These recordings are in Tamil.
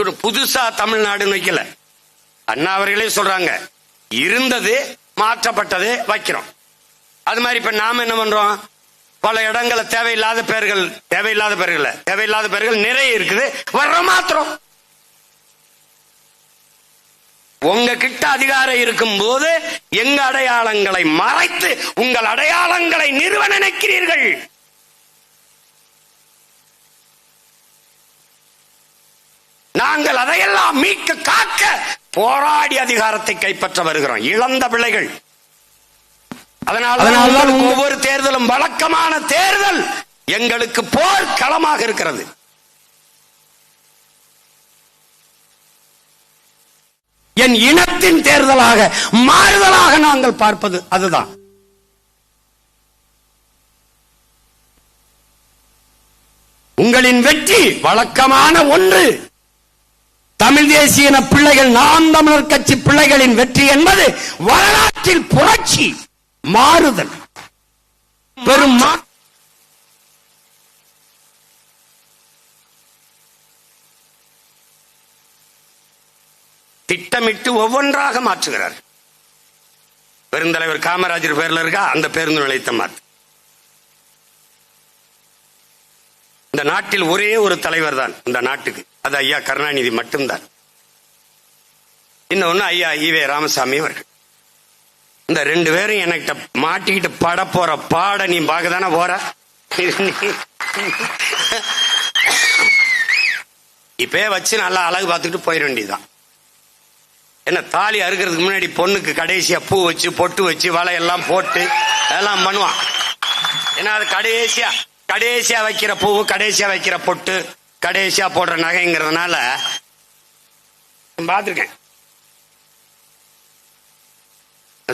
ஒரு புதுசா தமிழ்நாடுன்னு வைக்கல. அண்ணா அவர்களே சொல்றாங்க இருந்தது மாற்றப்பட்டது வைக்கிறோம். அது மாதிரி இப்ப நாம என்ன பண்றோம்? பல இடங்கள்ல தேவையில்லாத பெயர்கள் தேவையில்லாத பெயர்கள் தேவையில்லாத பெயர்கள் நிறைய இருக்குது வர்ற மாத்திரம். உங்க கிட்ட அதிகாரம் இருக்கும் போது எங்க அடையாளங்களை மறைத்து உங்கள் அடையாளங்களை நிறுவ நினைக்கிறீர்கள். நாங்கள் அதையெல்லாம் மீட்க காக்க போராடி அதிகாரத்தை கைப்பற்ற வருகிறோம். இழந்த பிள்ளைகள். அதனால அதனால்தான் ஒவ்வொரு தேர்தலும் வழக்கமான தேர்தல் எங்களுக்கு போர் களமாக இருக்கிறது. என் இனத்தின் தேர்தலாக மாறுதலாக நாங்கள் பார்ப்பது அதுதான். உங்களின் வெற்றி வழக்கமான ஒன்று. தமிழ் தேசிய பிள்ளைகள் நாம் தமிழர் கட்சி பிள்ளைகளின் வெற்றி என்பது வரலாற்றில் புரட்சி மாறுதல். பெரும் திட்டமிட்டு ஒவ்வொன்றாக மாற்றுகிறார். பெருந்தலைவர் காமராஜர் பேர்ல இருக்கா? அந்த பேருந்து நிலையத்தை மாற்று இந்த நாட்டில் ஒரே ஒரு தலைவர் தான் இந்த நாட்டுக்கு. அது ஐயா கருணாநிதி மட்டும்தான். இன்னொன்னு ஐயா ஈவே ராமசாமி அவர்கள். இந்த ரெண்டு பேரும் என்கிட்ட மாட்டிக்கிட்டு பட போற பாட நீ பார்க்க தானே போற? இப்பயே வச்சு நல்லா அழகு பார்த்துக்கிட்டு போயிட வேண்டியதுதான். என்ன தாலி அறுக்கிறதுக்கு முன்னாடி பொண்ணுக்கு கடைசியா பூ வச்சு பொட்டு வச்சு வலையெல்லாம் போட்டு அதெல்லாம் பண்ணுவான். ஏன்னா அது கடைசியா கடைசியா வைக்கிற பூவு கடைசியா வைக்கிற பொட்டு கடைசியா போடுற நகைங்கிறதுனால பார்த்துருக்கேன்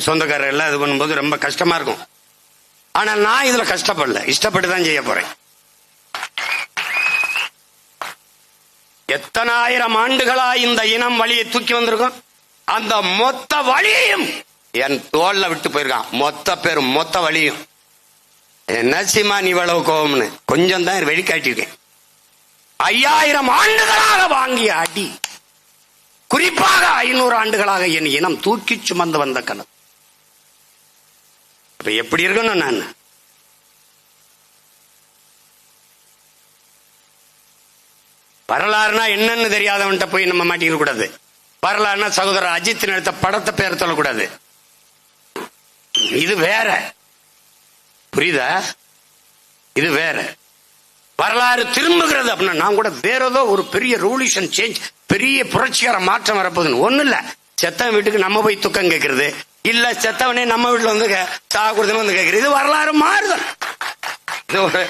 சொந்தக்காரர் எல்லாம் இது பண்ணும்போது ரொம்ப கஷ்டமா இருக்கும். ஆனா நான் இதுல கஷ்டப்படல. இஷ்டப்பட்டு தான் செய்ய போறேன். எத்தனாயிரம் ஆண்டுகளா இந்த இனம் வழியை தூக்கி வந்திருக்கோம்? அந்த மொத்த வழியையும் என் தோல்ல விட்டு போயிருக்கான். மொத்த பேரும் மொத்த வழியும். என்ன சீமா நீ இவ்வளவு கோவம்னு. கொஞ்சம் தான் வெளிக்காட்டியிருக்கேன் ஐயாயிரம் ஆண்டுகளாக வாங்கிய அடி. குறிப்பாக ஐநூறு ஆண்டுகளாக என் இனம் தூக்கி சுமந்து வந்த கணம் இப்ப எப்படி இருக்கணும் நான்? வரலாறுனா என்னன்னு தெரியாதவன்ட்ட போய் நம்ம மாட்டிக்க கூடாது. வரலாறுனா சகோதரர் அஜித் எடுத்த படத்தை பேர் சொல்லக்கூடாது. இது வேற. புரியுதா? இது வேற. வரலாறு திரும்புகிறது அப்படின்னா நான் கூட வேற ஏதோ ஒரு பெரிய ரூலிஷன் சேஞ்ச் பெரிய புரட்சிகர மாற்றம் வரப்போகுதுன்னு ஒண்ணு இல்ல. செத்தவன் வீட்டுக்கு நம்ம போய் துக்கம் கேட்கறது. இல்ல செத்தவனே நம்ம வீட்டுல வந்து சாகுறதுன்னு வந்து கேட்கறது. இது வரலாறு மாறுதல். இது ஒரு